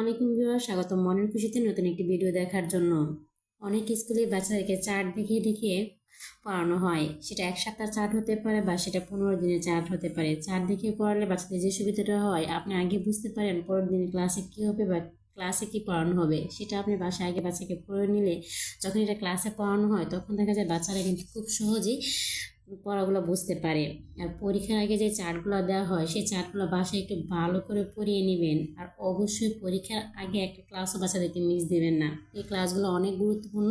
আলাইকুম ভিউয়ার স্বাগত মনের খুশিতে নতুন একটি ভিডিও দেখার জন্য। অনেক স্কুলে বাচ্চাদেরকে চার্ট দেখিয়ে দেখিয়ে পড়ানো হয়। সেটা এক সপ্তাহ চার্ট হতে পারে বা সেটা পনেরো দিনের চার্ট হতে পারে। চার্ট দেখিয়ে পড়ালে বাচ্চাদের যে সুবিধাটা হয়, আপনি আগে বুঝতে পারেন পরের দিন ক্লাসে কী হবে বা ক্লাসে কী পড়ানো হবে। সেটা আপনি বাসায় আগে বাচ্চাকে পড়ে নিলে যখন এটা ক্লাসে পড়ানো হয়, তখন দেখা যায় বাচ্চারা কিন্তু খুব সহজেই পড়াগুলো বুঝতে পারে। আর পরীক্ষার আগে যে চার্টগুলো দেওয়া হয়, সেই চার্টগুলো বাসায় একটু ভালো করে পড়িয়ে নেবেন। আর অবশ্যই পরীক্ষার আগে একটা ক্লাসও বাচ্চাদেরকে মিস দেবেন না। এই ক্লাসগুলো অনেক গুরুত্বপূর্ণ।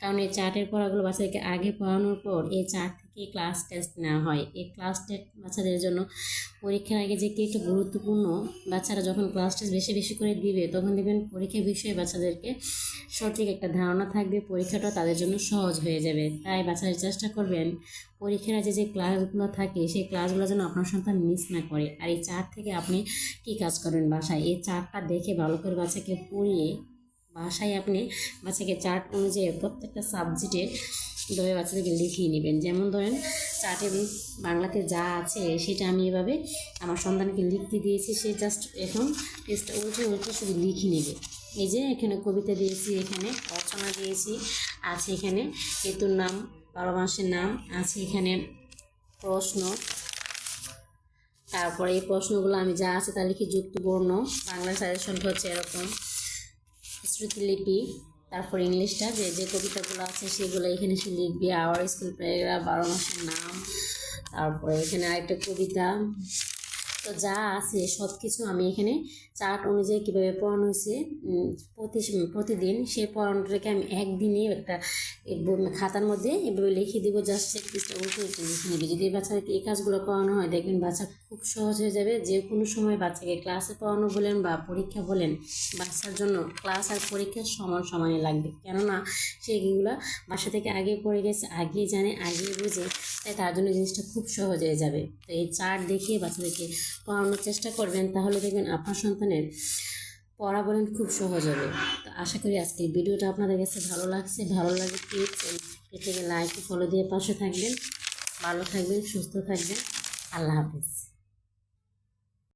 কারণ এই চার্টের পড়াগুলো বাচ্চাদেরকে আগে পড়ানোর পর এই চার্ট থেকে ক্লাস টেস্ট নেওয়া হয়? এই ক্লাস টেস্ট বাচ্চাদের জন্য পরীক্ষার আগে যে কি একটু গুরুত্বপূর্ণ বাচ্চারা যখন ক্লাস টেস্ট বেশি বেশি করে দিবে, তখন দেখবেন পরীক্ষার বিষয়ে বাচ্চাদেরকে সঠিক একটা ধারণা থাকবে, পরীক্ষাটা তাদের জন্য সহজ হয়ে যাবে। তাই বাচ্চারা চেষ্টা করবেন পরীক্ষার আগে যে ক্লাসগুলো থাকে, সেই ক্লাসগুলো যেন আপনার সন্তান মিস না করে। আর এই চার্ট থেকে আপনি কি কাজ করবেন বাসায়? এই চারটা দেখে ভালো করে বাচ্চাকে পড়িয়ে বাসায় আপনি বাচ্চাকে চার্ট অনুযায়ী প্রত্যেকটা সাবজেক্টে ধরে বাচ্চাদেরকে লিখিয়ে নেবেন। যেমন ধরেন চার্টে বাংলাতে যা আছে সেটা আমি এভাবে আমার সন্তানকে লিখতে দিয়েছি, সে জাস্ট এখন টেস্টটা উল্টে উল্টে শুধু লিখে নেবে। এই যে এখানে কবিতা দিয়েছি, এখানে রচনা দিয়েছি, আছে এখানে ঋতুর নাম বারো মাসের নাম, আছে এখানে প্রশ্ন। তারপরে এই প্রশ্নগুলো আমি যা আছে তা লিখি যুক্ত বর্ণ, বাংলা সাজেশনটা হচ্ছে এরকম। শ্রুতিলিপি তারপর ইংলিশটা, যে যে কবিতাগুলো আছে সেগুলো এখানে সে লিখবি। আওয়ার স্কুল প্যারাগ্রাফ বারো মাসের নাম, তারপরে এখানে আরেকটা কবিতা। তো যা আছে সব কিছু আমি এখানে চার্ট অনুযায়ী কীভাবে পড়ানো হয়েছে প্রতি, প্রতিদিন সেই পড়ানোটাকে আমি একদিনে একটা খাতার মধ্যে এভাবে লিখে দেবো জাস্ট সে লিখে নেবে। যদি বাচ্চাকে এই কাজগুলো করানো হয়, দেখবেন বাচ্চা খুব সহজ হয়ে যাবে। যে কোনো সময় বাচ্চাকে ক্লাসে পড়ানো বলেন বা পরীক্ষা বলেন, বাচ্চার জন্য ক্লাস আর পরীক্ষা সমান সমানই লাগবে। কেননা সে এগুলা বাসা থেকে আগে পড়ে গেছে, আগে জানে, আগে বুঝে, তাই তার জন্য জিনিসটা খুব সহজ হয়ে যাবে। তো এই চার্ট দেখিয়ে বাচ্চাদেরকে পড়ানোর চেষ্টা করবেন, তাহলে দেখবেন আপনার সন্তানের পড়া বলেন খুব সহজ হবে। তো আশা করি আজকে ভিডিওটা আপনাদের কাছে ভালো লাগছে। ভালো লাগে প্লিজ পেজটাকে লাইক ফলো দিয়ে পাশে থাকবেন। ভালো থাকবেন, সুস্থ থাকবেন। আল্লাহ হাফিজ।